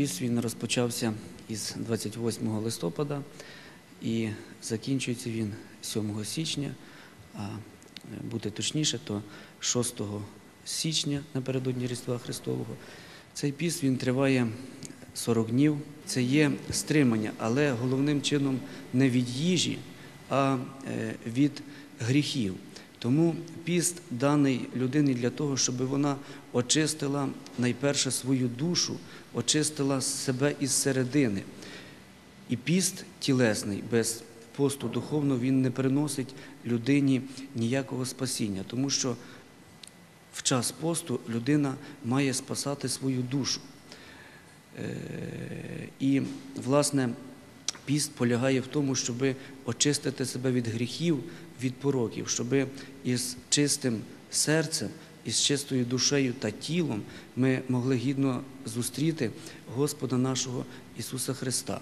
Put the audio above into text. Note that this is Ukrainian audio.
Піст він розпочався із 28 листопада і закінчується він 7 січня, а е, бути точніше, то 6 січня напередодні Різдва Христового. Цей піст він триває 40 днів. Це є стримання, але головним чином не від їжі, а е, від гріхів. Тому піст даний людині для того, щоб вона очистила найперше свою душу, очистила себе із середини. І піст тілесний без посту духовного він не приносить людині ніякого спасіння, тому що в час посту людина має спасати свою душу. Е, І, власне, піст полягає в тому, щоб очистити себе від гріхів, від пороків, щоб із чистим серцем, із чистою душею та тілом ми могли гідно зустріти Господа нашого Ісуса Христа.